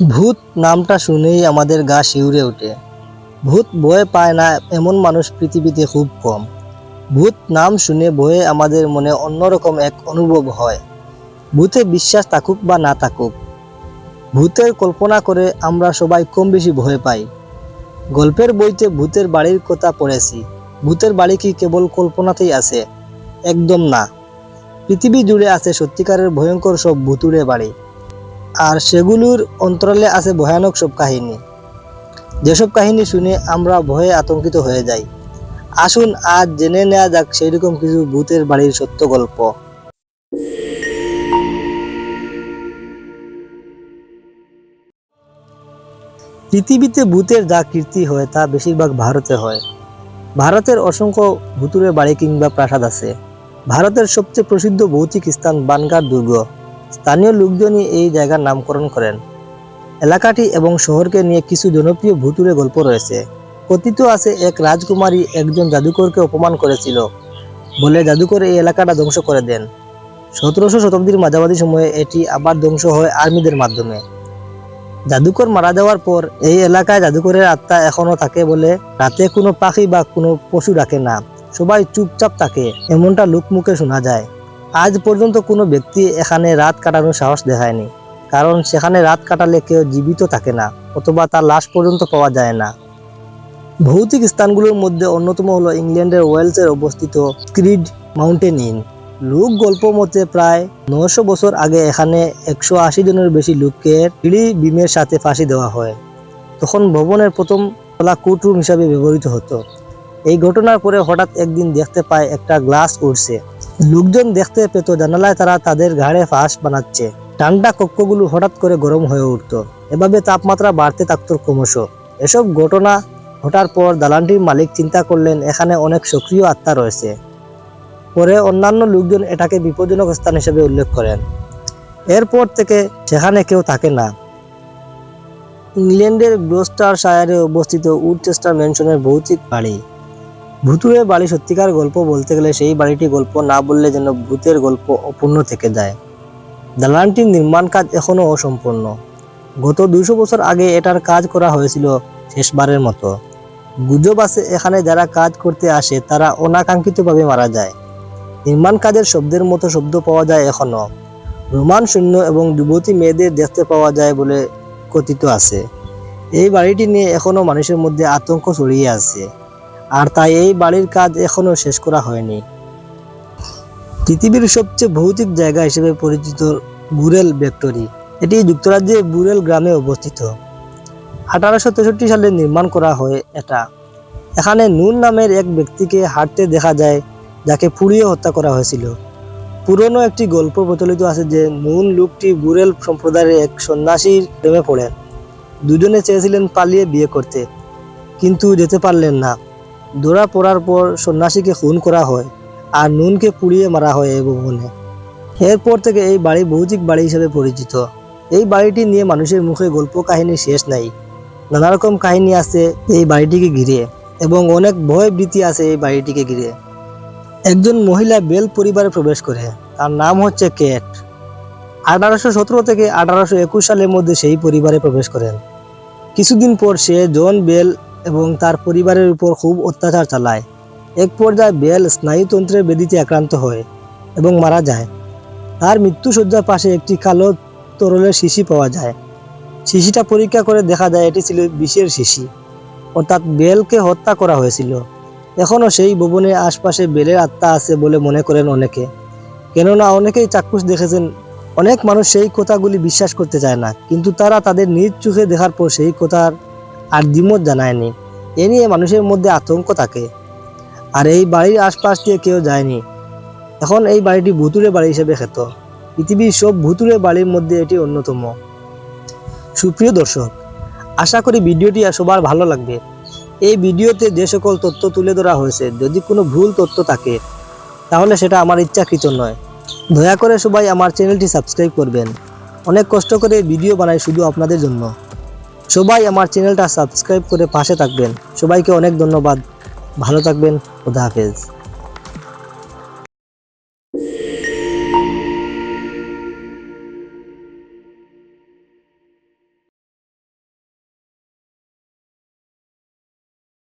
ভূত নামটা শুনেই আমাদের গা শিউরে ওঠে। ভূত ভয় পায় না, এমন মানুষ পৃথিবীতে খুব কম। ভূত নাম শুনে ভয়ে আমাদের মনে অন্যরকম এক অনুভব হয়। ভূতে বিশ্বাস থাকুক বা না থাকুক, ভূতের কল্পনা করে আমরা সবাই কম বেশি ভয় পাই। গল্পের বইতে ভূতের বাড়ির কথা পড়েছি, ভূতের বাড়ি কি কেবল কল্পনাতেই আছে? একদম না। পৃথিবী জুড়ে আছে সত্যিকারের ভয়ঙ্কর সব ভুতুড়ে বাড়ি। আর সেগুলোর অন্তরালে আছে ভয়ানক সব কাহিনী। যেসব কাহিনী শুনে আমরা ভয়ে আতঙ্কিত হয়ে যাই। আসুন আজ জেনে নেওয়া যাক সেই রকম কিছু ভূতের বাড়ির সত্য গল্প। পৃথিবীতে ভূতের যা কীর্তি হয়, তা বেশিরভাগ ভারতে হয়। ভারতের অসংখ্য ভুতুরে বাড়ি কিংবা প্রাসাদ আছে। ভারতের সবচেয়ে প্রসিদ্ধ ভৌতিক স্থান বানগার দুর্গ। স্থানীয় লোকজনই এই জায়গার নামকরণ করেন। এলাকাটি এবং শহরকে নিয়ে কিছু জনপ্রিয় ভুতুরে গল্প রয়েছে। কথিত আছে, এক রাজকুমারী একজন জাদুকরকে অপমান করেছিল বলে জাদুকর এই এলাকাটা ধ্বংস করে দেন। সতেরোশো শতাব্দীর মাঝামাঝি সময়ে এটি আবার ধ্বংস হয় আর্মিদের মাধ্যমে। জাদুকর মারা যাওয়ার পর এই এলাকায় জাদুকরের আত্মা এখনও থাকে বলে রাতে কোনো পাখি বা কোনো পশু ডাকে না। সবাই চুপচাপ থাকে, এমনটা লোকমুখে শোনা যায়। আজ পর্যন্ত কোনো ব্যক্তি এখানে রাত কাটানোর সাহস দেখায়নি, কারণ সেখানে রাত কাটালে কেউ জীবিত থাকে না, অথবা তার লাশ পর্যন্ত পাওয়া যায় না। ভৌতিক স্থানগুলোর মধ্যে অন্যতম হলো ইংল্যান্ডের ওয়েলসের অবস্থিত ক্রিড মাউন্টেন ইন লোক গল্প মতে প্রায় নশো বছর আগে এখানে একশো আশি জনের বেশি লোককে পিড়ি বিমের সাথে ফাঁসি দেওয়া হয়। তখন ভবনের প্রথম তলা কোর্টরুম হিসাবে ব্যবহৃত হতো। এই ঘটনার পরে হঠাৎ একদিন দেখতে পায় একটা গ্লাস উড়ছে। লোকজন দেখতে পেত জানালায় তারা তাদের ঘাড়ে ফাঁস বানাচ্ছে। ঠান্ডা কক্ষগুলো হঠাৎ করে গরম হয়ে উঠতো। এভাবে তাপমাত্রা বাড়তে থাকতো ক্রমশ। এসব ঘটনা ঘটার পর দালানটির মালিক চিন্তা করলেন, এখানে অনেক সক্রিয় আত্মা রয়েছে। পরে অন্যান্য লোকজন এটাকে বিপজ্জনক স্থান হিসেবে উল্লেখ করেন। এরপর থেকে সেখানে কেউ থাকে না। ইংল্যান্ডের গ্লোস্টার শায়ারে অবস্থিত উডচেস্টার ম্যানশনের ভৌতিক বাড়ি। ভূতুরে বাড়ি সত্যিকার গল্প বলতে গেলে সেই বাড়িটি গল্প না বললে যেন ভূতের গল্প অপূর্ণ থেকে যায়। দালানটির নির্মাণ কাজ এখনও অসম্পূর্ণ। গত দুইশো বছর আগে এটার কাজ করা হয়েছিল শেষবারের মতো। গুজব আছে, এখানে যারা কাজ করতে আসে, তারা অনাকাঙ্ক্ষিতভাবে মারা যায়। নির্মাণ কাজের শব্দের মতো শব্দ পাওয়া যায় এখনও রোমান শূন্য এবং যুবতী মেয়েদের দেখতে পাওয়া যায় বলে কথিত আছে। এই বাড়িটি নিয়ে এখনও মানুষের মধ্যে আতঙ্ক ছড়িয়ে আছে। আর তাই এই বাড়ির কাজ এখনও শেষ করা হয়নি। পৃথিবীর সবচেয়ে ভৌতিক জায়গা হিসেবে পরিচিত বুরেল ফ্যাক্টরি এটি যুক্তরাজ্যের বুরেল গ্রামে অবস্থিত। আঠারোশো তেষট্টি সালে নির্মাণ করা হয় এটা। এখানে নুন নামের এক ব্যক্তিকে হাঁটতে দেখা যায়, যাকে পুড়িয়ে হত্যা করা হয়েছিল। পুরনো একটি গল্প প্রচলিত আছে যে নুন লোকটি বুরেল সম্প্রদায়ের এক সন্ন্যাসীর প্রেমে পড়েন দুজনে চেয়েছিলেন পালিয়ে বিয়ে করতে, কিন্তু যেতে পারলেন না। ধরা পড়ার পর সন্ন্যাসীকে খুন করা হয় আর নুনকে পুড়িয়ে মারা হয় এই ভবনে এরপর থেকে এই বাড়ি ভৌতিক বাড়ি হিসেবে পরিচিত এই বাড়িটি নিয়ে মানুষের মুখে গল্প কাহিনী শেষ নাই। নানা রকম কাহিনী আছে এই বাড়িটিকে ঘিরে এবং অনেক ভয় ভীতি আছে এই বাড়িটিকে ঘিরে। একজন মহিলা বেল পরিবারে প্রবেশ করে, তার নাম হচ্ছে কেট। আঠারোশো সতেরো থেকে আঠারোশো একুশ সালের মধ্যে সেই পরিবারে প্রবেশ করেন। কিছুদিন পর সে জন বেল এবং তার পরিবারের উপর খুব অত্যাচার চালায়। এক পর্যায়ে বেল স্নায়ুতন্ত্রের বেদিতে আক্রান্ত হয় এবং মারা যায়। তার মৃত্যুসজ্জার পাশে একটি কালো তরলের শিশি পাওয়া যায়। শিশিটা পরীক্ষা করে দেখা যায় এটি ছিল বিষের শিশি। অর্থাৎ বেলকে হত্যা করা হয়েছিল। এখনও সেই ভবনের আশপাশে বেলের আত্মা আছে বলে মনে করেন অনেকে। কেননা অনেকেই চাক্ষুষ দেখেছেন, অনেক মানুষ সেই কথাগুলি বিশ্বাস করতে চায় না। কিন্তু তারা তাদের নিজ চোখে দেখার পর সেই কথার আর দ্বিমত জানায়নি। এ নিয়ে মানুষের মধ্যে আতঙ্ক থাকে। আর এই বাড়ির আশপাশ দিয়ে কেউ যায়নি। এখন এই বাড়িটি ভুতুরে বাড়ি হিসেবে খ্যাত। পৃথিবীর সব ভুতুরে বাড়ির মধ্যে এটি অন্যতম। সুপ্রিয় দর্শক, আশা করি ভিডিওটি সবার ভালো লাগবে। এই ভিডিওতে যে সকল তথ্য তুলে ধরা হয়েছে, যদি কোনো ভুল তথ্য থাকে, তাহলে সেটা আমার ইচ্ছাকৃত নয়। দয়া করে সবাই আমার চ্যানেলটি সাবস্ক্রাইব করবেন। অনেক কষ্ট করে ভিডিও বানাই শুধু আপনাদের জন্য। সবাই আমার চ্যানেলটা সাবস্ক্রাইব করে পাশে থাকবেন। সবাইকে অনেক ধন্যবাদ। ভালো থাকবেন। খোদা হাফেজ।